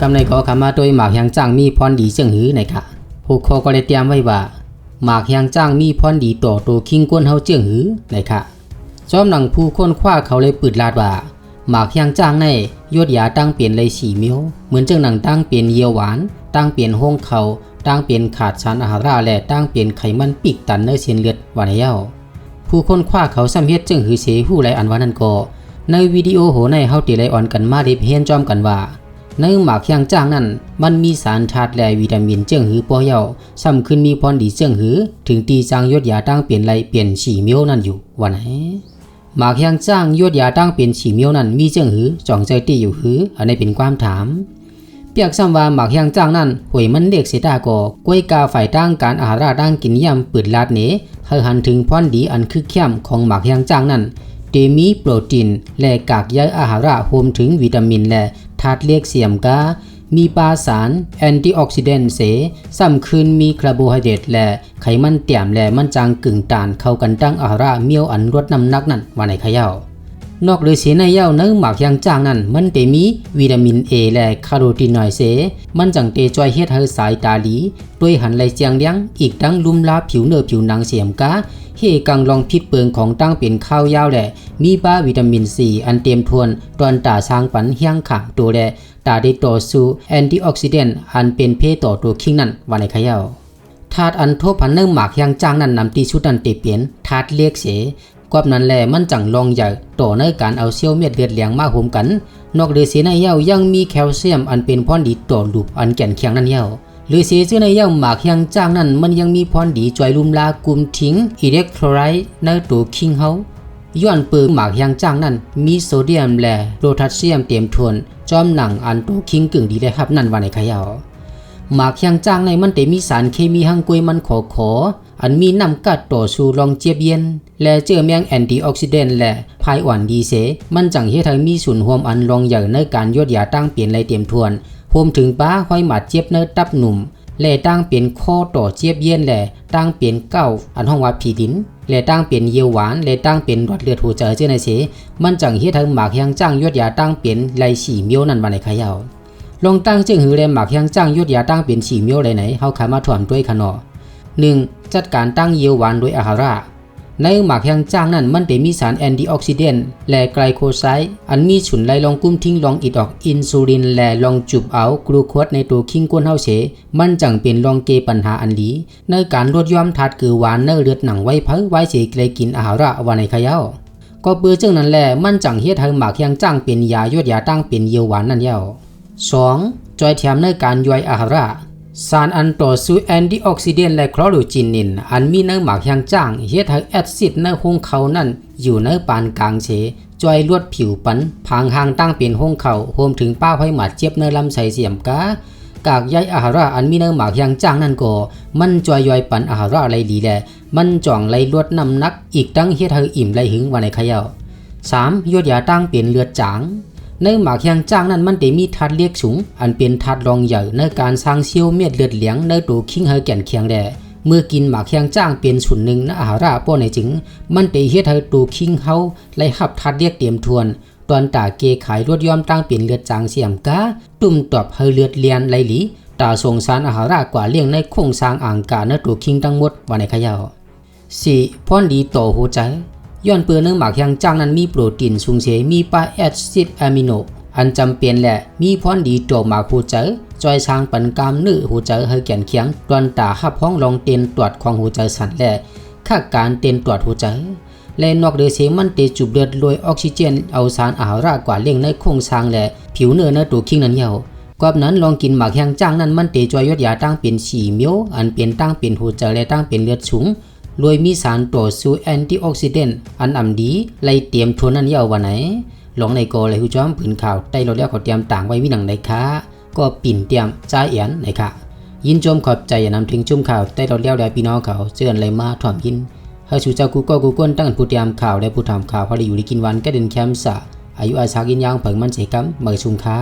กำในก็คำมาโดยหมากยางจ้างมีพรดีเจิงหือในค่ะผู้คอก็เลยเตรียมไว้ว่าหมากยางจ้างมีพรดีต่อตัวคิงก้นเฮาเจิงหือในค่ะจอมหนังผู้ค้นคว้าเขาเลยปืดลาดว่าหมากยางจ้างในยอดยาตั้งเปลี่ยนเลยสีเมียวเหมือนเจ้าหนังตั้งเปลี่ยนเยียวหวาน ตั้งเปลี่ยนห้องเขาตั้งเปลี่ยนขาดสารอาหารราและตั้งเปลี่ยนไขมันปีกตันเนื้อเสียนเลือดวานเย้าผู้ค้นคว้าเขาซ้ำเฮ็ดจึงหือเสหู้ไรอันวานันก็ในวิดีโอโหในเฮาติไลออนกันมาด้เฮียนจอมกันว่า ในหมากยางจ้างนั้น มันมีสารธาตุและวิตามินเจิ้งหือปอเยาซ้ำขึ้นมีพรดีเจิ้งหือ ถึงตีจางยดยาตั้งเปลี่ยนไรเปลี่ยนฉีเมียวนั่นอยู่วันไหนหมากยางจ้างยดยาตั้งเปลี่ยนฉีเมียวนั้นมีเจิ้งหือจ่องใจตีอยู่หืออันนี้เป็นความถามเปียกซ้ำว่าหมากยางจ้างนั้นหวยมันเด็กเสียดาก็กล้วยกาฝ่ายตั้งการอาหารตั้งกินยำปืดลาดเนเฮาหันถึงพรดีอันคือเข้มของหมากยางจ้างนั้นเตมีโปรตีนและกากใยอาหารรวมถึงวิตามินและ ธาตุเรียกเสียมกามีปลาสารแอนตี้ออกซิเดนต์เสซ้ำคืนมีคาร์โบไฮเดรตและไขมันเตี่ยมและมันจางกึ่งตานเข้ากันตั้งอาหารเมียวอันลดน้ำหนักนั่นว่าในขยาว นอกจากเสในเย้าเนื้อหมากยางจางนั้น มันเตมีวิตามิน A และคาโรทีนอยด์เส มันจังเตจอยเฮ็ดให้สายตาหลีด้วยหันไหลเจียงเลี้ยง อีกทั้งลุ่มลาผิวเนื้อผิวหนังเสียมกาเฮกังลองพิษเปิงของตั้งเป็นข้าวยาวแหละ มีบ้าวิตามินซีอันเต็มทวน ตอนตาช้างปันเฮียงขางตัวแลตาได้ต่อสู้แอนตี้ออกซิเดนต์อันเป็นเพต่อตัวคิงนั่นว่าในขยาว ธาตุอันโทพันเนื้อหมากยังจ้างนั้นนำตีชุดนันเตเปลี่ยนธาตุเลียกเสกอบนั้นแหลมันจังลองใหญ่ต่อในการเอาเซี่ยวเม็ดเลือดเหลียงมาห่มกัน นอกเดือเสในเย้ายังมีแคลเซียมอันเป็นพรดีต่อลูปอันแก่นเคียงนั่นเย้าหรือเสียชื่อในเย้าหมากยังจ้างนั้นมันยังมีพรดีจอยลุมลากลุ่มทิ้งอิเล็กโทรไลต์ในตัวคิงเฮาย้อนเปืนหมากยังจ้างนั้นมีโซเดียมและโพแทสเซียมเต็มทวน จอมหนังอันตัวคิงกึ่งดีเลยครับนั่นว่าในขยาว หมากยังจ้างในมันแต่มีสารเคมีหังกวยมันขอขอ อันมีน้ำกัดต่อสู่รองเจียบเย็น และเจอแมงแอนตี้ออกซิเดนต์และพายอ่อนดีเส มันจังเฮ็ดให้มีส่วนรวมอันรองใหญ่ในการยดยาตั้งเปลี่ยนไรเตรียมทวนรวมถึงป้าห้อยหมัดเจี๊ยบเนื้อตับหนุ่มและตั้งเปลี่ยนข้อต่อเจี๊ยบเย็นและตั้งเปลี่ยนเก้าอันห้องว่าผีดินและตั้งเปลี่ยนเยียวหวานและตั้งเปลี่ยนรอดเลือดหัวใจเจ้าในเส มันจังเฮ็ดให้หมากยังจ้างยดยาตั้งเปลี่ยนไรสีเมียวนั่นมาในขยาว ลงตั้งจึงหือแลหมากยังจ้างยุดยาตั้งเป็นฉีเมียวไรไหนเฮาขามาถ่วมด้วยขนอ 1. จัดการตั้งเยียวหวานโดยอาหาราในหมากยังจ้างนั้นมันได้มีสารแอนตี้ออกซิเดนต์และไกลโคไซด์อันมีฉุนไลลองกุ้มทิ้งลองอิดออกอินซูลินและลองจุบเอากลูโคสในตัวคิงก้นเฮาเสมันจังเป็นลองเกปัญหาอันดีในการลดย่อมทัดคือหวานเนื้อเลือดหนังไว้เพิ่ไว้เสกลกินอาหาระวันในขยาก็เปือจึงนั้นแหละมันจังเฮ็ดให้หมากยังจ้างเป็นยายดยาตั้งเป็นเยียวหวานนั่นเย้า 2. จอยแถมในการย่อยอาหารสารอันต่อสู้แอนตี้ออกซิเดนต์และคลอโรจินิน อันมีในหมากยางจ้างเฮ็ดให้แอซิดในห้องเขานั่น อยู่ในปานกลางเฉจอยลวดผิวปันพางหางตั้งเป็นห้องเขารวมถึงป้าห้อยหมัดเจ็บในลำไส้เสียมกากากใยอาหารอันมีในหมากยางจ้างนั่นก็มันจอยย่อยปันอาหารอะไรดีแลมันจ่องไหลวดน้ำนักอีกตั้งเฮ็ดให้อิ่มไหลหึงว่าในขยา 3. ยวดยาตั้งเป็นเลือดจาง ในหมากยางจ้างนั้นมันได้มีทัดเลียกสูง อันเป็นทัดรองใหญ่ในการสร้างเซียวเม็ดเลือดเหลียงในตัวคิงเฮแก่นเคียงแดเมื่อกินหมากยางจ้างเป็นส่วนหนึ่งในอาหาราป้อในจึง มันได้เฮ็ดให้ตัวคิงเฮาไล่หับทัดเลียกเตรียมทวน ตอนตาเกขายรวดย่อมตั้งเป็นเลือดจางเสียมกาตุ่มตอบให้เลือดเลียนไหลหลีตาส่งสารอาหารากว่าเลี้ยงในโครงสร้างอ่างกาในตัวคิงทั้งหมดว่าในขยาว 4. พรดีต่อหัวใจ ย้อนเปลือกเนื้อหมากยางจ้างนั้นมีโปรตีนสูงเสมีปลาแอซิดอะมิโน อันจำเป็นและ มีพรดีต่อหมากหัวใจจอยช้างปันกามนื้อหัวใจให้แก่นเคียงตอนตาหับห้องลองเต้นตรวจของหัวใจสั่นและค่าการเต้นตรวจหัวใจและนอกเดือเสมันเตจุบเลือดโดยออกซิเจนเอาสารอาหารกว่าเลี้ยงในโครงสร้างและผิวเนื้อในตัวคิงนั้นเหี่ยวกอบนั้นลองกินหมากแห้งจ้างนั้นมันเตจอยยดยาตั้งเป็นฉี่เมียวอันเป็นตั้งเป็นหัวใจและตั้งเป็นเลือดสูง โดยมีสารต่อสู้แอนตี้ออกซิเดนต์อันอ่ำดีไล่เตรียมทวนนั้นเหี่ยววันไหนหลงในโกเลยผู้จอมผืนข่าวใต้รถแล้วเขาเตรียมต่างไว้มีหนังในค้าก็ปิ่นเตรียมจ้าเอียนในค่ะยินชมขอบใจอย่านำถึงชุ่มข่าวใต้รถแล้วแล้วพี่น้องเขาเจอกันเลยมาถ่อมยินเฮาชูเจ้ากูก็กูก้นตั้งผู้เตรียมข่าวและผู้ทำข่าวพอได้อยู่ได้กินวันก็เดินแคมป์สะอายุอาชากินยางเผิงมันเสกำเมื่อชุมค้า